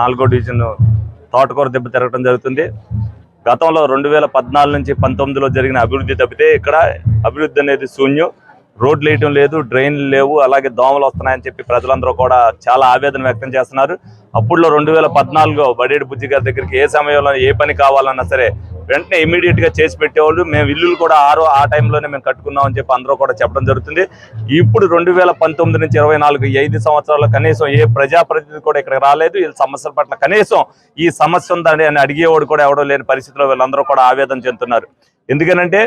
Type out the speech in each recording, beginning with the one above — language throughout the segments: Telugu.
నాలుగో డివిజన్ తోటకూర దెబ్బ తిరగడం జరుగుతుంది. గతంలో రెండు వేల పద్నాలుగు నుంచి పంతొమ్మిదిలో జరిగిన అభివృద్ధి తప్పితే ఇక్కడ అభివృద్ధి అనేది శూన్యం. రోడ్లు వేయటం లేదు డ్రైన్లు లేవు అలాగే దోమలు వస్తున్నాయని చెప్పి ప్రజలందరూ కూడా చాలా ఆవేదన వ్యక్తం చేస్తున్నారు. అప్పుడులో రెండు వేల పద్నాలుగులో బడేడు బుజ్జి గారి దగ్గరికి ఏ సమయంలో ఏ పని కావాలన్నా సరే వెంటనే ఇమీడియట్గా చేసి పెట్టేవాళ్ళు. మేము ఇల్లులు కూడా ఆరో ఆ టైంలోనే మేము కట్టుకున్నాం అని చెప్పి అందరూ కూడా చెప్పడం జరుగుతుంది. ఇప్పుడు రెండు వేల పంతొమ్మిది నుంచి ఇరవై నాలుగు ఐదు సంవత్సరాల్లో కనీసం ఏ ప్రజాప్రతినిధి కూడా ఇక్కడికి రాలేదు. ఈ సమస్యల పట్ల కనీసం ఈ సమస్య ఉందని అని అడిగేవాడు కూడా ఎవడో లేని పరిస్థితిలో వీళ్ళందరూ కూడా ఆవేదన చెందుతున్నారు. ఎందుకనంటే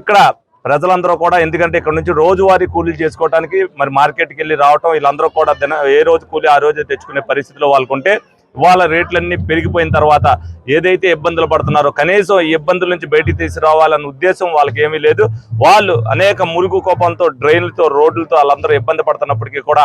ఇక్కడ ప్రజలందరూ కూడా ఎందుకంటే ఇక్కడ నుంచి రోజువారీ కూలీలు చేసుకోవడానికి మరి మార్కెట్కి వెళ్ళి రావటం వీళ్ళందరూ కూడా దిన ఏ రోజు కూలీ ఆ రోజే తెచ్చుకునే పరిస్థితిలో వాళ్ళకుంటే వాళ్ళ రేట్లన్నీ పెరిగిపోయిన తర్వాత ఏదైతే ఇబ్బందులు పడుతున్నారో కనీసం ఈ ఇబ్బందుల నుంచి బయటికి తీసుకురావాలన్న ఉద్దేశం వాళ్ళకి ఏమీ లేదు. వాళ్ళు అనేక మురుగు కోపంతో డ్రైన్లతో రోడ్లతో వాళ్ళందరూ ఇబ్బంది పడుతున్నప్పటికీ కూడా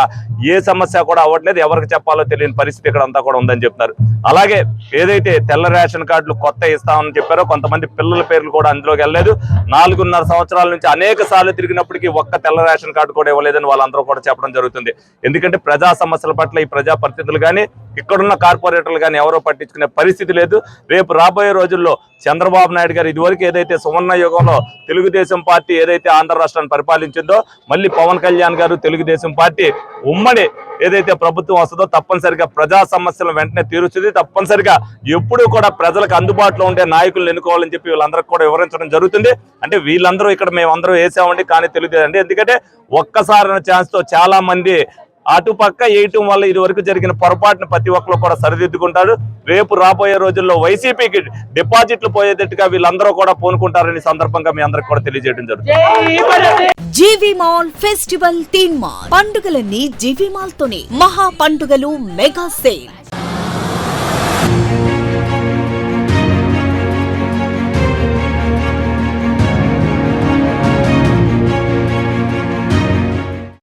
ఏ సమస్య కూడా అవ్వట్లేదు. ఎవరికి చెప్పాలో తెలియని పరిస్థితి ఇక్కడ అంతా కూడా ఉందని చెప్తున్నారు. అలాగే ఏదైతే తెల్ల రేషన్ కార్డులు కొత్త ఇస్తామని చెప్పారో కొంతమంది పిల్లల పేర్లు కూడా అందులోకి వెళ్ళలేదు. నాలుగున్నర సంవత్సరాల నుంచి అనేక సార్లు తిరిగినప్పటికీ ఒక్క తెల్ల రేషన్ కార్డు కూడా ఇవ్వలేదని వాళ్ళందరూ కూడా చెప్పడం జరుగుతుంది. ఎందుకంటే ప్రజా సమస్యల పట్ల ఈ ప్రజా ప్రతినిధులు కానీ ఇక్కడున్న కార్పొరేటర్లు కానీ ఎవరో పట్టించుకునే పరిస్థితి లేదు. రేపు రాబోయే రోజుల్లో చంద్రబాబు నాయుడు గారు ఇదివరకు ఏదైతే సువర్ణ యుగంలో తెలుగుదేశం పార్టీ ఏదైతే ఆంధ్ర రాష్ట్రాన్ని పరిపాలించిందో మళ్ళీ పవన్ కళ్యాణ్ గారు తెలుగుదేశం పార్టీ ఉమ్మడి ఏదైతే ప్రభుత్వం వస్తుందో తప్పనిసరిగా ప్రజా సమస్యలను వెంటనే తీరుస్తుంది. తప్పనిసరిగా ఎప్పుడూ కూడా ప్రజలకు అందుబాటులో ఉండే నాయకులను ఎన్నుకోవాలని చెప్పి వీళ్ళందరికీ కూడా వివరించడం జరుగుతుంది. అంటే వీళ్ళందరూ ఇక్కడ మేము అందరూ వేసామండి కానీ తెలియదు అండి. ఎందుకంటే ఒక్కసారి ఛాన్స్తో చాలామంది అటుపక్క వేయటం వల్ల ఇది వరకు జరిగిన పొరపాటును ప్రతి ఒక్కరు కూడా సరిదిద్దుకుంటారు. రేపు రాబోయే రోజుల్లో వైసీపీకి డిపాజిట్లు పోయేటట్టుగా వీళ్ళందరూ కూడా పూనుకుంటారని సందర్భంగా మీ అందరికి కూడా తెలియజేయడం జరుగుతుంది. GV mall festival theme mall. పండుగలన్నీ GV mall తోనే మహా పండుగలు మెగా సేల్.